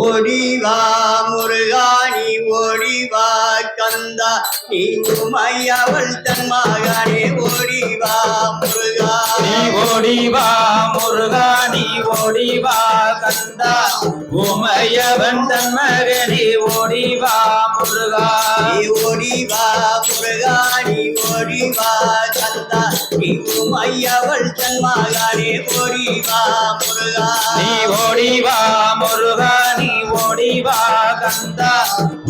ஓடிவா முருகா நீ ஓடிவா கந்தா நீ உமையவள் தன் மகனே ஓடிவா முருகா நீ ஓடிவா முருகா நீ ஓடிவா கந்தா உமையவன் தன் மகனே ஓடிவா முருகா நீ ஓடிவா முருகா நீ ஓடிவா கந்தா நீ உமையவள் தன் மகனே ஓடிவா முருகா நீ ஓடிவா ஓடிவா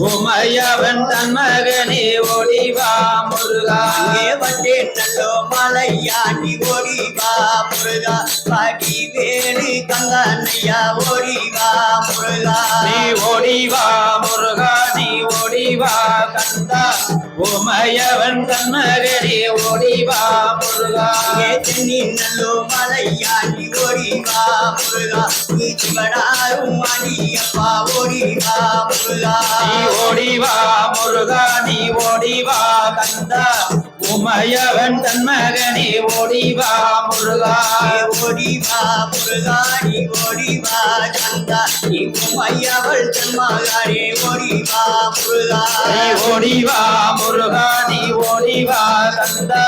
உமையவன் தன் மகனே ஓடிவா முருகா. வந்தே வந்தேன் நல்லோ மலையாண்டி ஓடிவா முருகா. பாடி வேடு கங்கானையா ஓடிவா முருகா. நீ ஓடிவா முருகா நீ ஓடிவா கந்தா. உமையவன் மகனே ஓடிவா முருகா. நல்லோ மலையாண்டி ஓடிவா முருகா. நீ சிவனாரும் அடியப்பா ஓடிவா முருகா. நீ ஓடிவா முருகா நீ ஓடிவா கந்தா. உமையவன் தன் மகனே ஓடிவா முருகா ஓடிவா முருகா நீ ஓடிவா கந்தா நீ உமையவள் தன்மகாரே ஓடிவா முருகா ஓடிவா முருகா நீ ஓடிவா கந்தா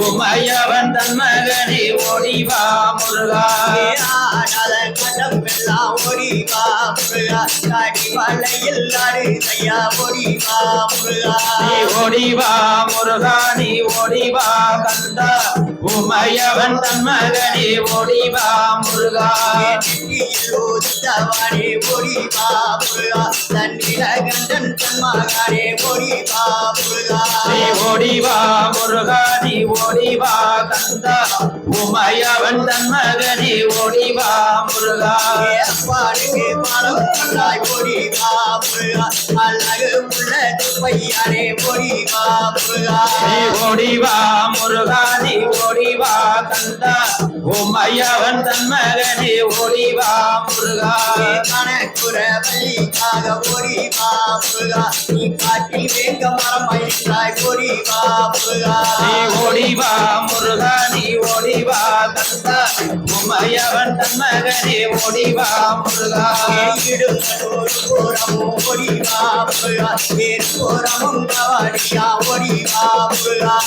உமையவன் தன் மகனே ஓடிவா முருகா ஆடாத கடம்பெல்லாம் ஓடிவா முருகா காடி மலையில் அருகையா ஓடிவா முருகா ஓடிவா முருகா நீ ஓடிவா கந்தா உமையவன் தன் மகனே ஓடிவா முருகா. ஊத்தவாடே ஓடிவா முருகா. தன்னில கண்டன் தன்மகாரே ஓடிவா முருகா. நீ ஓடிவா முருகா நீ ஓடிவா கந்தா உமையவன் தன் மகனே ஓடிவா முருகா. பாடுக்கு பாலம் கொண்டாய் ஓடிவா முருகா. அழகு உள்ள பையாரே ஓடிவா முருகா. ஓடிவா முருகா நீ ஓடிவா கந்தா. உமையவன் தன் மகனே ஓடிவா முருகா. கணக்குற வள்ளிக்காக ஓடிவா முருகா. நீ காட்டில் வேங்க மரம் அழிந்தாய் ஓடிவா முருகா. நீ ஓடிவா முருகா நீ ஓடிவா கந்தா. உமையவன் தன் மகனே ஓடிவா முருகா.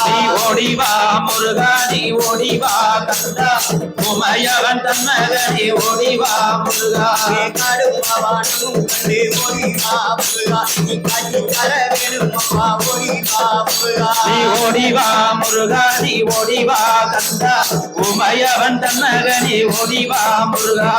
நீ ஓடிவா முருகா நீ ஓடிவா கந்தா உமையவன் தன் மகனே ஓடிவா முருகா. நீ ஓடிவா முருகா நீ ஓடிவா கந்தா உமையவன் தன் மகனே ஓடிவா முருகா. ஏ ஓடிவா முருகா நீ ஓடிவா கந்தா உமையவன் தன் மகனே ஓடிவா முருகா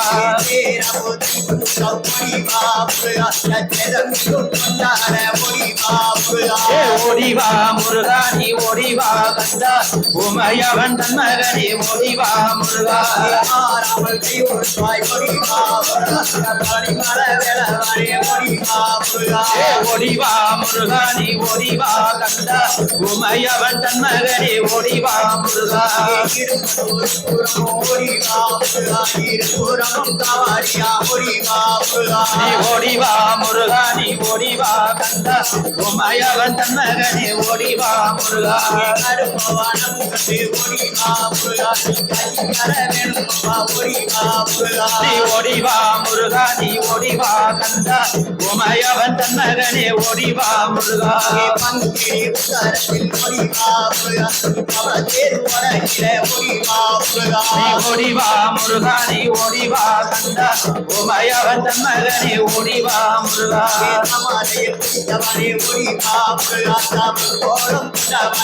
ஏ ஓடிவா முருகா நீ ஓடிவா கந்தா. உமையவன் தன் மகனே ஓடிவா முருகா. நீ ஓடிவா முருகா நீ ஓடிவா கந்தா. உமையவன் தன் மகனே ஓடிவா முருகா. நீ ஓடிவா முருகா நீ ஓடிவா கந்தா. உமையவன் தன் மகனே ஓடிவா முருகா. நீ ஓடிவா முருகா நீ ஓடிவா கந்தா. உமையவன் தன் மகனே ஓடிவா முருகா. ஓடிவா முருகா. நீ ஓடிவா கந்தா. உமையவன் தன் மகனே ஓடிவா முருகா.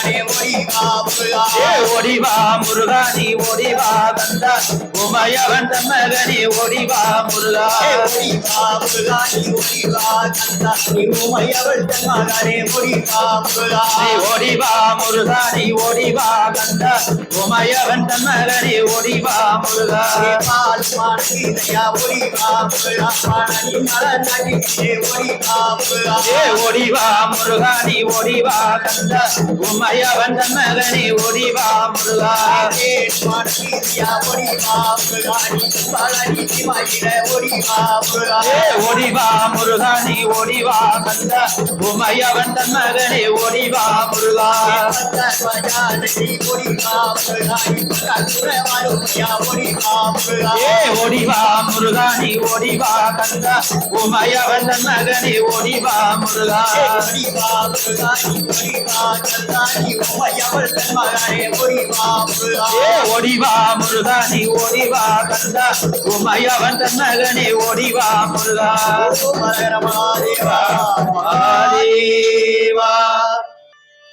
நீ ஓடிவா முருகா. நீ ஓடிவா கந்தா உமையவன் மகனே ஓடிவா முருகா. ஓடிவா முருகா நீ ஓடிவா கந்தா உமையவன் தன் மகனே ஓடிவா முருகா. முருகா. மாடீரியா ஒடிவா முருகா நீ பழனி சிவாயிட ஒடிவா முருகா ஏ ஓடிவா முருகா நீ ஓடிவா கந்த உமையவன் தன் மகனே ஒடிவா முருகா. ஏ ஓடிவா முருகா நீ ஓடிவா கந்த. உமையவன் தன் மகனே ஒடிவா முருகா ஏ ஓடிவா முருகா நீ ஓடிவா கந்த. உமையவன் தன் மகனே ஓடிவா முருகா. ஆதேவா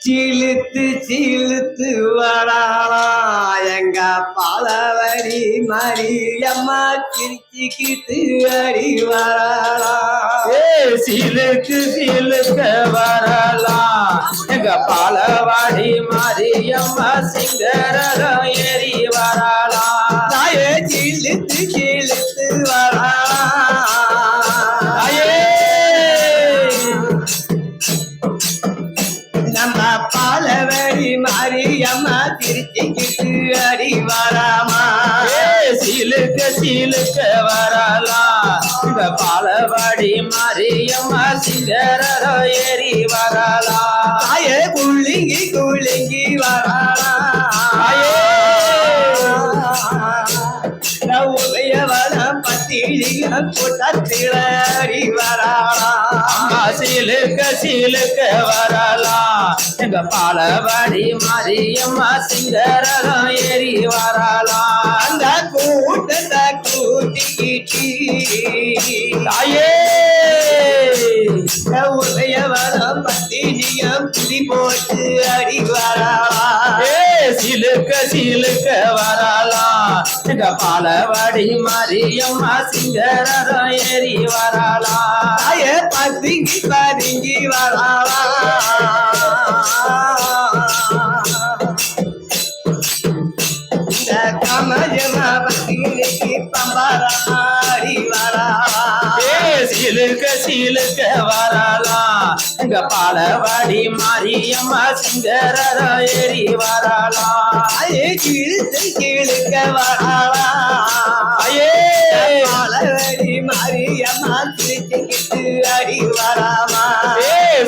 சீழுத்து சீழுத்து வராளா. எங்க பாலவரி மரியம்மா திருச்சிக்கிட்டு அடி வராளா. ஏ சிலுக்கு சிலுக்க வரலாம் எங்க பாலவாடி மாரியம்மா சிங்கரம் ஏறி வரலாம் தாயே சீழுத்து சீழுத்து வராளா. அடி வராமா? சிலுக்க சிலுக்க வரலாம் எங்க பாலவாடி மாரியம்மா சிங்கரம் ஏறி வரலாம் தாயே குளிங்கி குளிங்கி வராளா உதயவனம் பத்திரிக கூட்டத்தில அடி வராளா அம்மா சிலுக்க சிலுக்க வரலாம். எங்க பாலவாடி மரியம்மா சிங்கரதம் ஏறி வரலாம். அந்த கூட்டத்தை கூட்டிக்கிட்டு தாயே உதயவனம் பத்திரிகம் புடி போட்டு அடி வராளா ஏ சிலுக்க சிலுக்க வரலாம் எங்க பாலவாடி மாரியம்மா சிங்கரம் ஏறி வரலாம் தாயே பதுங்கி பதுங்கி வராளா இந்த பத்திரிக்கு பம்பராடி எங்க பாலவாடி மாரியம்மா சிங்கரம் ஏறி வரலாம் தாயே கிழித்து கிழிக்க வராளா ஐயே பாலவடி மாரியம்மா திருச்சிக்கிட்டு அடி வராமா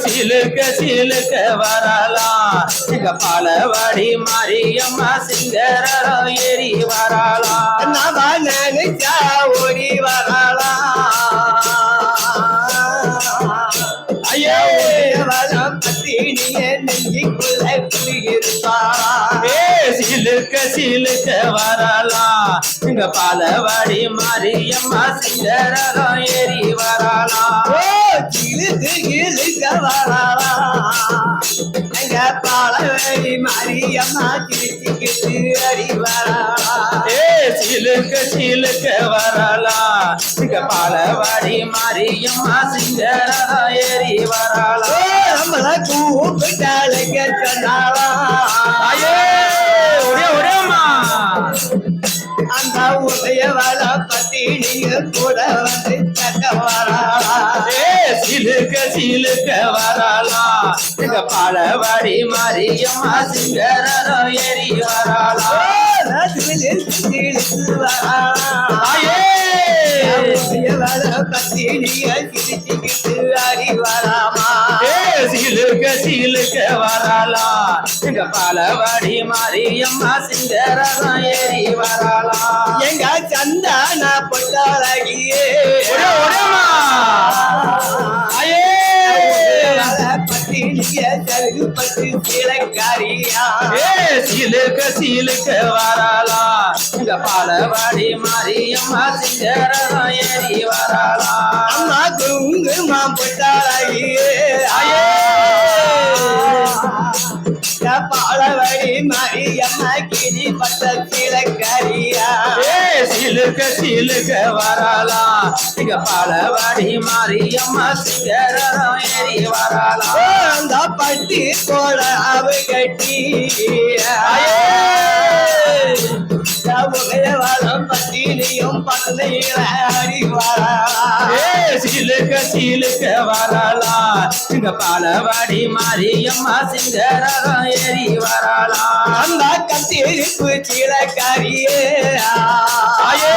சிலுக்க சிலுக்க வரலாம் எங்க பாலவாடி மாரியம்மா சிங்கரம் ஏறி வரலாம் நம்ம நினைச்சா ஓடி வராளா நெஞ்சிக்குள்ள குடியிருப்பாளா சிலுக்க சிலுக்க வரலாம் இங்க பாலவாடி மாரியம்மா சிங்கரம் ஏறி வரலாம் சிலுக்கு இழுக்க வரலாம் பாலவடி மாரியம்மா திருச்சிக்கிட்டு அடி வராளா ஏ சிலுக்க சிலுக்க வரலாம் எங்க பாலவாடி மாரியம்மா சிங்கரம் ஏறி ஓ வரலாம் நம்மள கூப்பிட்டாளுங்க சொன்னாளா ஐயே அந்த உதயவள பத்தி நீங்க கூட வந்து தக்க வராளா ஏ சிலுக்க சிலுக்க வரலாம் எங்க பாலவாடி மாரியம்மா சிங்கரம் ஏறி வரலாம் பத்தி நீங்க கிழிச்சுக்கிட்டு அடி வராமா சிலுக்க சிலுக்க வரலாம் எங்க பாலவாடி மாரியம்மா சிங்கரம் ஏறி வரலாம் எங்க சந்தான பொட்டாளகியே ஒரே ஒரேம்மா ஐயே பத்தி நீங்க சருகுப்பட்டு சிலக்காரியா ஏ பாலவாடி மாரியம்மா சிங்கரம் ஏறி வரலாம் அம்மா குங்குமா பொட்டாளகியே பாலவடி மரியம்மா கிணி பட்ட சிலக்காரியா சிலுக்க சிலுக்க வரலாம் எங்க பாலவாடி மாரியம்மா சிங்கரம் ஏறி வரலாம் அந்த பட்டி போல அவை கட்டி. வளம் பட்டினியும் பண்ணையில அடி வரா ஏ சிலுக்க சீலுக்க வரலாம் இங்க பாலவாடி மாரியம்மா சிங்கரம் ஏறி வரலாம் அந்த கத்திருப்பு சீலக்காரியே தாயே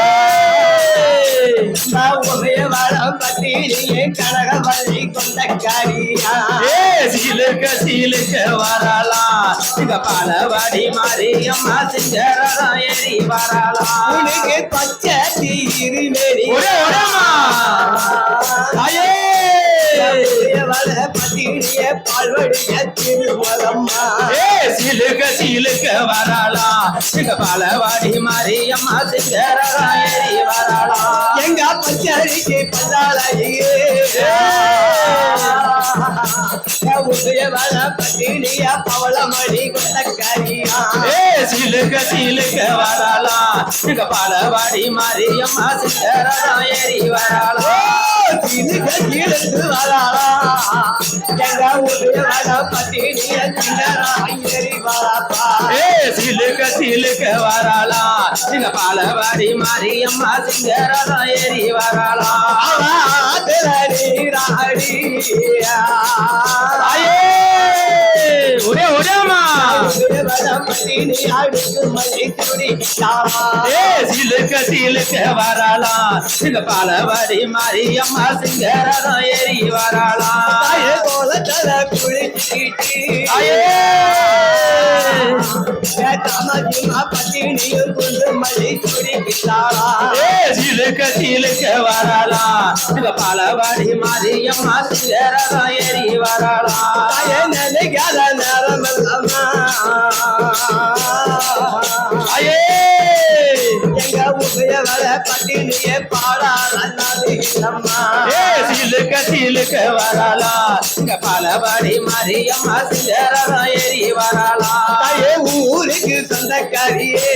வளம் பத்திரியே கனகவல்லி கொண்டக்காரியா ஏ சீலுக்க சீலுக்க வரலாம் இங்க பாலவாடி மாரியம்மா சிங்கரகம் ஏறி வரலாம் உனக்கு பச்சை ஒரே. தாயே வள பத்திரியே பால்வடிய திருமலம்மா சீலுக்க சீலுக்க பாலவாடி மாரியம்மா எங்க பச்சரிக்கு பவளமணி கொண்டக்காரியா சிலுக்க சிலுக்க வரலாம். இங்க பலவாடி மாரியம்மா சித்தரதம் ஏறி வரலாம். தினுக கீழத்து வராளா எங்க உதய வள பத்திரிய சிங்கராயரி ஏ சிலுக்க சிலுக்க வரலாம். பாலவாடி மாரியம்மா சிங்கரகம் ஏறி வரலாம். தாயே ஒரே சிலுக்க சிலுக்க வரலாம் இங்க பாலவாடி மாரியம்மா சிங்கரகம் ஏறி வரலாம் தாயே ஏ சிலுக்க சிலுக்க வரலாம் இங்க பாலவாடி மாரியம்மா சிங்கரகம் ஏறி வரலாம் தாயே பாடாளம்மா ஏ சிலுக்க இங்க பாலவாடி மாரியம்மா ஏறி வரலாம் தாயே ஊருக்கு சொந்தக்காரியே.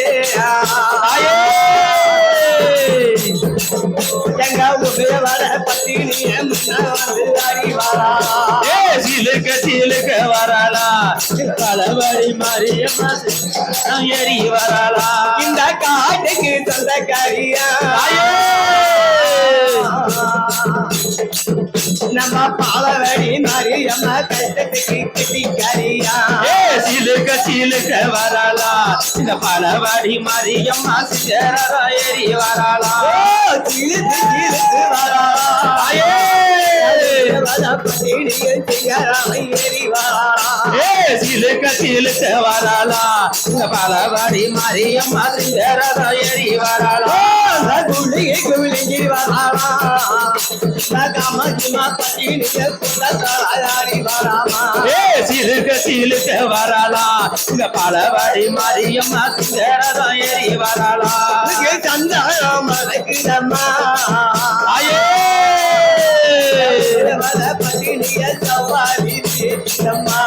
எங்க உபயவர பட்டினியே முன்னாடி அறிவாரா சிலுக்க சிலுக்க வரலாம் பாலவாடி மாரியம்மா சிங்கரகம் ஏறி இந்த காட்டுக்கு சொந்தக்காரியா கரியா நம்ம பாலவடி மாரியம்மா கஷ்டத்துக்கு கட்டிக்காரியா ஏ சிலுக்க சிலுக்க வரலாம் இந்த பாலவாடி மாரியம்மா ஏறி ஏறி சிலுக்க சிலுக்க வரலாம் இந்த பாலவாடி மாரியம்மா சிங்கரகம் ஏறி வரலாம் குளிகை குளிங்கி வராமா காமஜிமா பட்டினிய புலத்தாரி வராமா ஏ சிலுக்க இந்த பாலவாடி மாரியம்மா சிங்கரகம் ஏறி வரலாம் சந்தானம் மலைக்குதம்மா தாயே பட்டினிய சவாரி அம்மா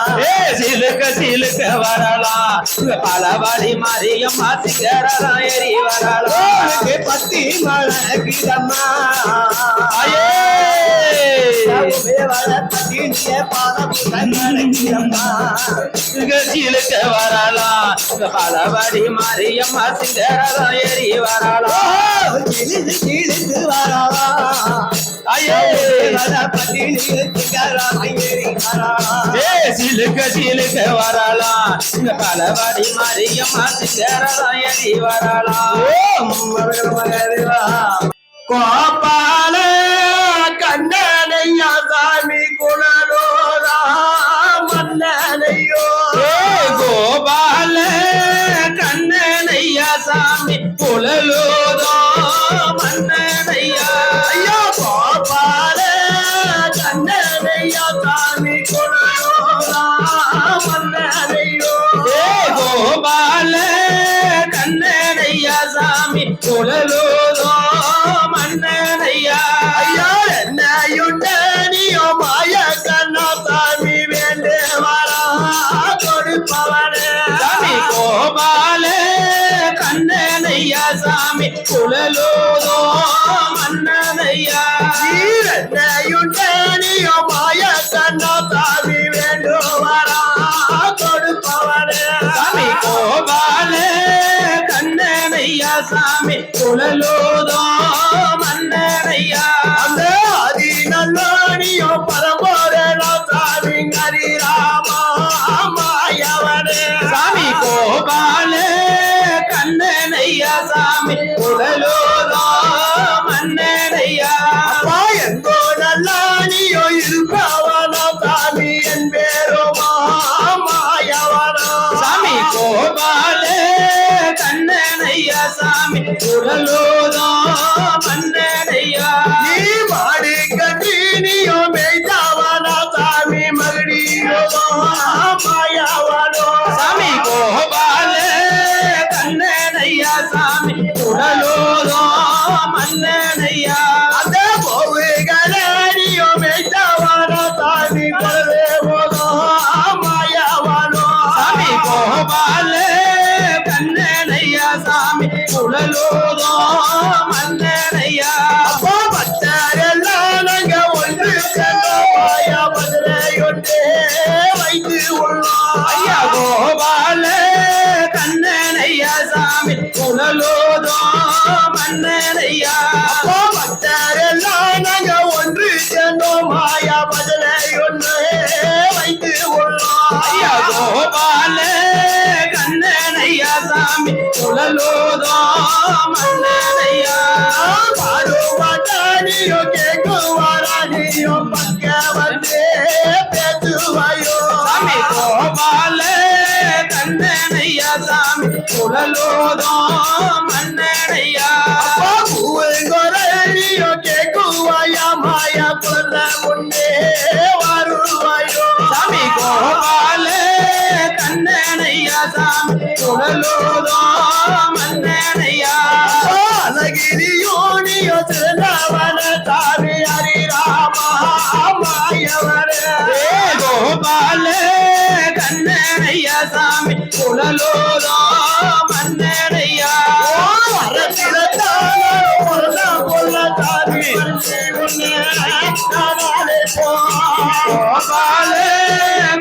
ஏ சிலுக்க வரலாம் இந்த பாலவாடி மாரியம்மா சிங்கரகம் ஏறி வரலாம் பத்தி மலைக்குதம்மா சிலுக்க வரலாம் இந்த பாலவாடி மாரியம்மா சிங்கரகம் ஏறி வரலாம் கிழிந்து சிலுக்க சிலுக்க வரலாம் இந்த பாலவாடி மாரியம்மா சிங்கரகம் ஏறி வரலாம் கோபால கண்ணனையா சாமி குணலோரா மன்னனையோ கோபால கண்ணனையா சாமி புலலோதோ புலலோதோ மன்னனையா ஐயா என்னையுண்ட நீயோ மாய கண்ணா சாமி வேண்டு வரா கொடுப்பவனே. சாமி கோபால கண்ணனையா சாமி புலலோதோ மன்னனையா என்னையுண்ட நீயோ மாய கண்ணா சாமி குழலோதோ மன்னரையா? அந்த அதி நல்லாணியோ பரம்போரலோ சாமி ஹரிராமா மாயவனே. சாமி கோபால கண்ணனையா சாமி குழலோதோ மன்னரையா? அப்பா எந்தோ சாமி குழலோதோ மன்னனையா அப்பா பக்தரெல்லாம் நாங்க ஒன்று சேர்ந்தோம் மாயா பதிலையொன்றே வைத்து உள்ளோம் ஐயா கோபால கண்ணனையா சாமி. குழலோதோ மன்னனையா பாடுவாட்டானியோ கேட்குவாரானியோ பக்க வந்து பேசுவாயோ சாமி குழலோதோ மன்னனையா அப்பா பூங்குறையோ கேட்குவாயா மாயா கொல்ல முன்னே வருவாயோ சாமி கோபால கண்ணனையா சாமி குழலோதோ மன்னனையா அழகிரியோனியோ திருநவன சாமி ஹரிராமா மாயவரே ஏ கோபால கண்ணனையா சாமி குழலோதோ கோபால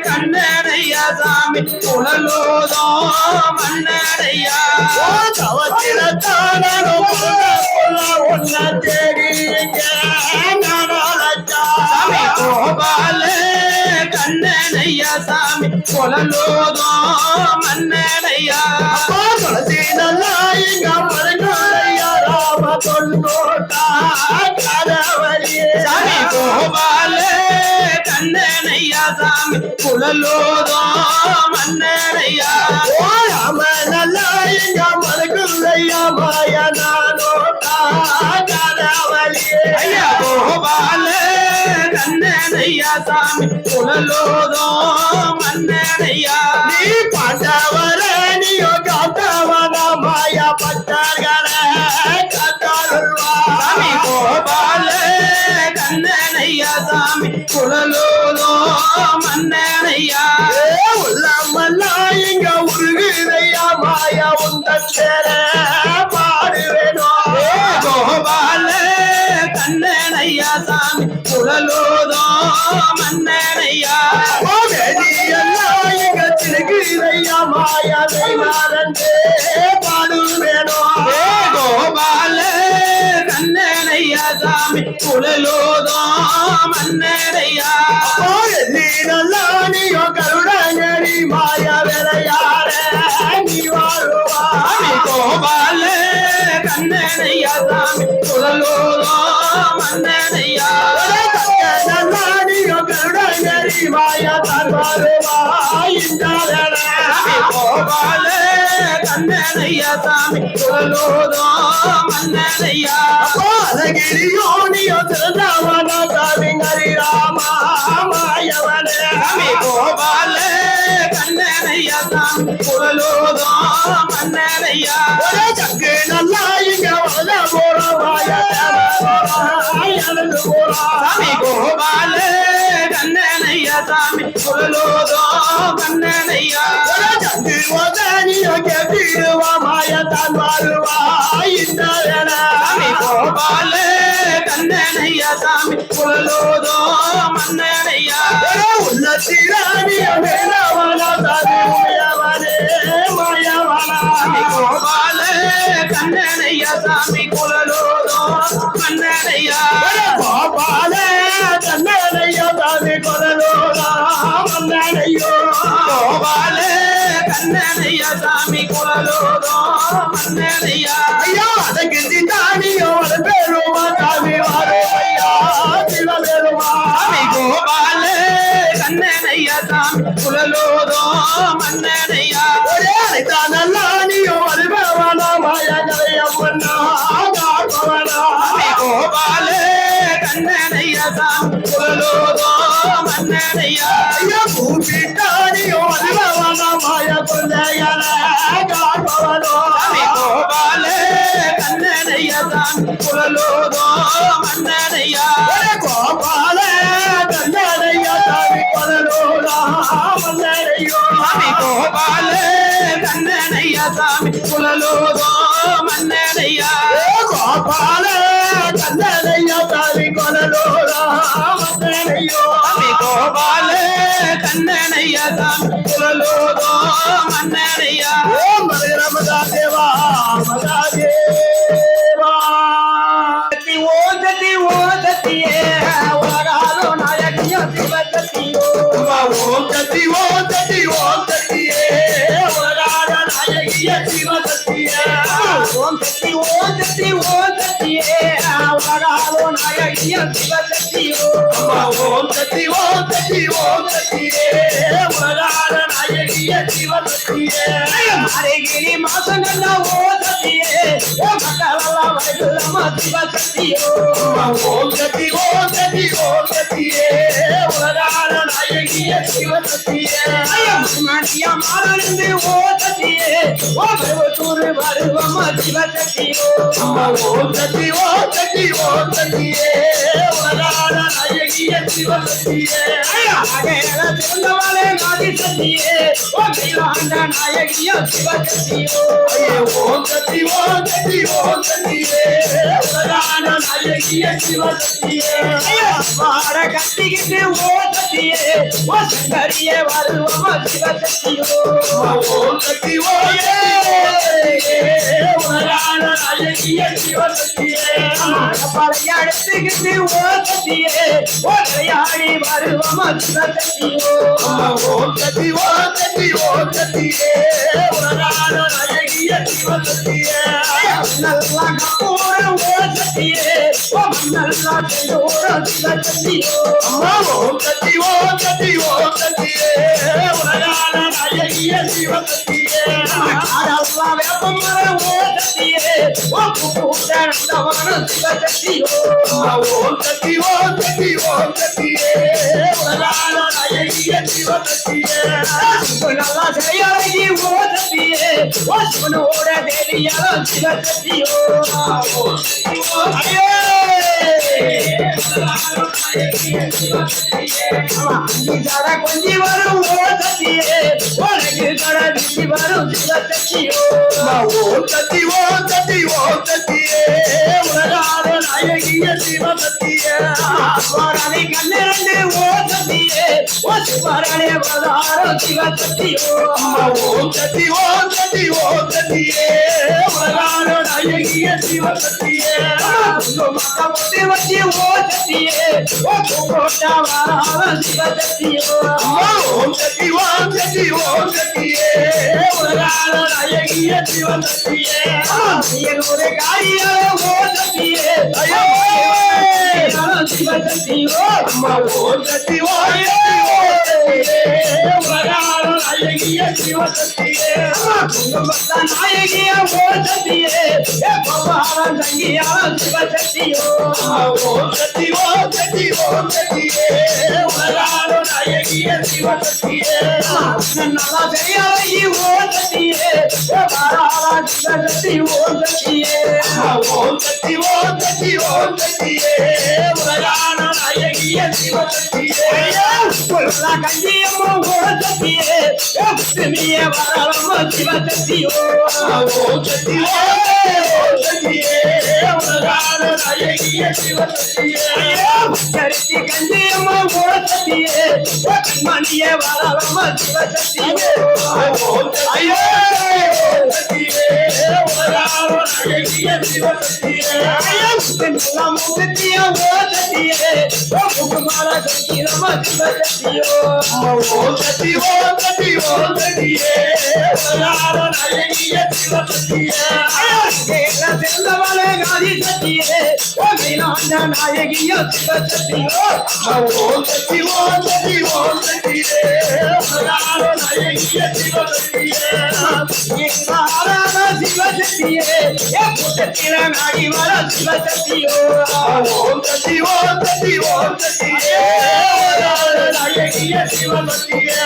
கண்ணனையா சாமி குழலோதோ மன்னனையா சாமி கோபால கண்ணனையா சாமி குழலோதோ மன்னனையா சாமி கண்ணனையா சாமி குழலோதோ மன்னனையா ஐயா கோபால கண்ணனையா சாமி குழலோதோ மன்னனையா நீ பாண்டவர நீயோ சாமி குழலோதோ மன்னனையா? உள்ளமெல்லாம் இங்க உருகுதையா மாயா உந்த சேர பாடுவேனோ? கோபால கண்ணனையா சாமி குழலோதோ மன்னனையா? இங்க மாயா குழலோதோ நீனெல்லாம் நீயோ கருடங்கரி மாயா விளையாட நீ வாழுவா. சாமி கோபால கண்ணனையா சாமி குழலோதோ மன்னனையா சாமி கோபால கண்ணனையா சாமி குழலோதோ மன்னனையா சாமி கோபால கண்ணனையா சாமி குழலோதோ மன்னனையா கண்ணனையா சாமி குழலோதோ மன்னனையா சாமி கோபால கண்ணனையா சாமி குழலோதோ மன்னனையா? சாமி கோபால கண்ணனையா சாமி குழலோதோ மன்னனையா? பாபால தன்னடையோ தாவி கொலலோடா மன்னனையா சாமி குலலோதோ மன்னனையா. ஐயா அதை கிண்டி தானியோ பேருமா சாமி வாரோ ஐயா சில பேருமா கோபால கண்ணனையா சாமி குலலோதோ மன்னனையா. ஒரே தானல்லானியோ அது பேரவானா மாயா கரையம்மன்னா கோபால கண்ணனையா சாமி குலலோதோ மன்னனையா கோபால கண்ணனையா சாமி கொலலோடா மன்னரையோ சாமி கோபால கண்ணனையா சாமி குழலோதோ மன்னனையா ஓம் மதுர மதா தேவா மதா தேவா சக்தி ஓ சக்தி ஓ சக்தியே உலகாலோ நாயகியோ சிவசக்தியோ ஓம் சக்தி ஓ சக்தி ஓ சக்தியே உலகால நாயகிய சிவசக்தியே ஓம் சக்தி ஓ சக்தி ஓ சக்தியே உலகாலோ நாயகிய சிவசக்தியோ ஓம் சக்தி ஓ சக்தி ஓ சக்தியே உலகால நாயகிய சிவசக்தியே அருகிரி மாசங்கள்ல ஓ சக்தியே ஓ மக்களெல்லாம் வயசுலமா சிவசக்தியோ ஓம் சக்தி ஓம் சக்தி ஓம் சக்தியே உலகால நாயகிய சிவசக்தியே மணியா மாறந்து ஓ சக்தியே ஓ பருவத்தூர் வருவமா சிவசக்தியோ ஓம் சக்தி ஓம் சக்தி ஓம் சக்தியே உலகால நாயகிய சிவசக்தியே அகேல பிறந்தவளே நாதி சக்தியே ஓ கைலாண்ட நாயகிய சிவசக்தியோ ஓம் சக்தி ஓம் சக்தி ஓம் சக்தியே உலகான நாயகிய சிவசக்தியே வாட கட்டிக்கிட்டு ஓ சக்தியே ஓ சங்கரியே வருவமா சிவசக்தியோ. ஓம் சக்தி உலகான நாயகிய சிவசக்தியே. ஓ சக்தியே ஓ விளையாடி வருவமா சிவசக்தியோ. ஓம் சக்தி ஓம் சக்தி ஓம் சக்தியே உலகான நாயகிய சிவசக்தியே. நல்லா கப்பூர ஓ சக்தியே ஓ நல்லா செந்தூர சிவசக்தியோ. ஓம் சக்தி ஓம் சக்தி ஓம் உலகான நாயகிய சிவசக்தியே. அடல்லா வேப்பமர ஓ சக்தியே. ஓ கூட்ட ஓம் உலகான நாயகிய நல்லா ஓ ஓ சிவனோட ஓம் கொஞ்சி வரும் ஓ சக்தியே உனக்கு வரும் நாயகிய கண்ணிரண்டு ஓ ஓ வதாரம் நாயகிய வச்சு ஓ சக்தியே ஓ கோட்டா வராரம் ஓம் சக்தி ஓம் சக்தி ஓம் சக்தியே என்னுடைய ஓ சக்தியே ஐயோ ஓம் சக்தி நாயகிய சிவசக்தியே நாயகிய ஓ சக்தியே பவாரம் தங்கியான சிவசக்தியோ ஓம் சக்தி ஓம் சக்தி ஓம் சக்தியே உலகான நாயகிய சிவசக்தியே நல்லா செய்யறகி ஓ சக்தியே பவாரம் சிவசக்தி ஓம் சக்தியே ஓம் சக்தி ஓம் சக்தி ஓம் சக்தியே உலகான நாயகிய சிவசக்தியே கஞ்சியம்மோ ஓ சக்தியே புத்துமிய வரவமோ சிவசக்தியோ ஓம் சக்தி ஓம் சக்தியே உலகான நாயகிய சிவசக்தியே கருத்தி கஞ்சியம்மோ ஓ சக்தியே மணிய வரவமோ சிவசக்தியோ ஓம் சக்தியே சக்தியே உலகாரோ நாயகிய சிவசக்தியே நல்லா முகத்திய ஓ சத்தியே ஓ முகமால சக்திரமா சிவசக்தியோ சிவசக்தியே சிறந்தவளே சக்தியே நாயகிய சிவசக்தியோ ஓம் சக்தி ஓம் சக்தி ஓம் சக்தியே நாயகிய சிவசக்தியே சிவசக்தியே நாடி வர சிவசக்தியோ ஓம் சக்தி ஓம் சக்தி ஓம் சக்தியே நாயகிய சிவசக்தியே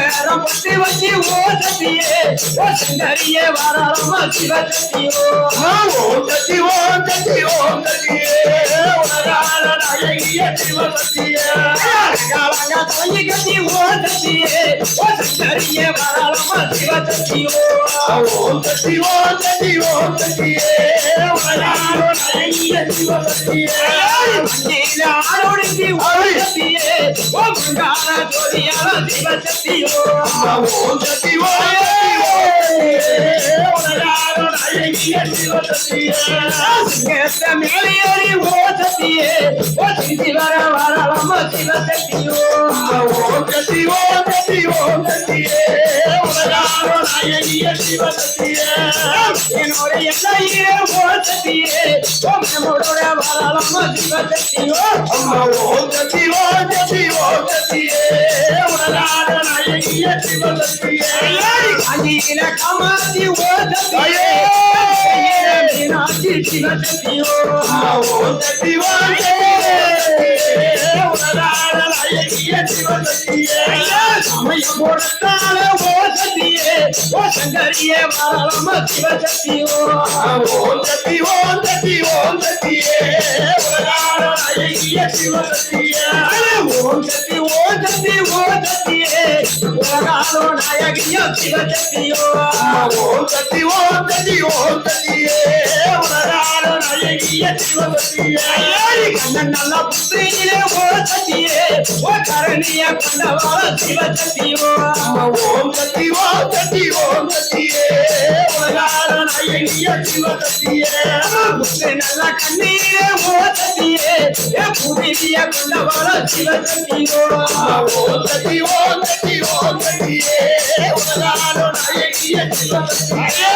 வேறம் பத்தி வச்சு ஓ சக்தியே ஓ சுந்தரியே வராம சிவசக்தியோ ஓம் சக்தி ஓம் ஓம் நாயகிய ஓ ஓ சுந்தரியே ஓம் ஓம் ஓம் நாயகிய ஓ ஓ ஓம் சக்தி சிவசக்தியே என்னோட எல்லையே சக்தியே நம்மளோட சிவசக்தியோ அம்மா ஓம் சக்தி ஓம் சக்தி ஓம் சக்தியே நாயகிய சிவசக்தியே அஞ்சின கமாதி ஓ சக்தியே மீனாட்சி சிவசக்தியோ அம்மா ஓம் சக்தி ஓம் சக்தியே உலகார நாயகிய சிவசக்தியே சமயம் போடத்தால ஓ சக்தியே ஓ சங்கரியே வரலாம சிவசக்தியோ ஓம் சக்தி ஓம் சக்தி ஓம் சக்தியே உலகார நாயகிய சிவசக்தியே ஓம் சக்தி ஓம் சக்தி ஓம் சக்தியே உலகாலோ நாயகியோ சிவசக்தியோ ஓம் சக்தி ஓம் சக்தி ஓம் நல்ல புத்திரியிலே ஓ சக்தியே ஓ கரணிய கண்டவாள சிவசக்தியோ ஓம் சக்தி ஓம் சக்தி ஓம் சக்தியே உலகார நாயகிய சிவசக்தியே புத்திரி நல்ல கண்ணீரே ஓ சக்தியே ஏ புதிய கண்டவாள சிவசக்தியோ ஓம் சக்தி ஓம் சக்தி ஓம் சக்தியே உலகார நாயகிய சிவசக்தியே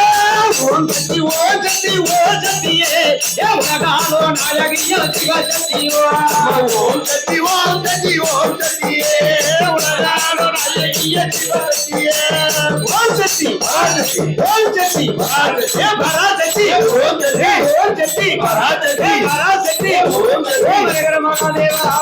ஓம் சக்தி ஓம் சக்தி ஓம் சக்தியே ஏ உலகாலோ நாயகியோ சிவசக்தியோ ஓம் சக்தி ஓம் சக்தி ஓம் சக்தியே உலகார நாயகிய சிவசக்தியே ஓம் சக்தி ஓம் சக்தி ஏ பராசக்தி ஓம் சக்தி ஓம் சக்தி பராசக்தி பராசக்தி ஓம் சக்தி ஓம் ஹர மகாதேவா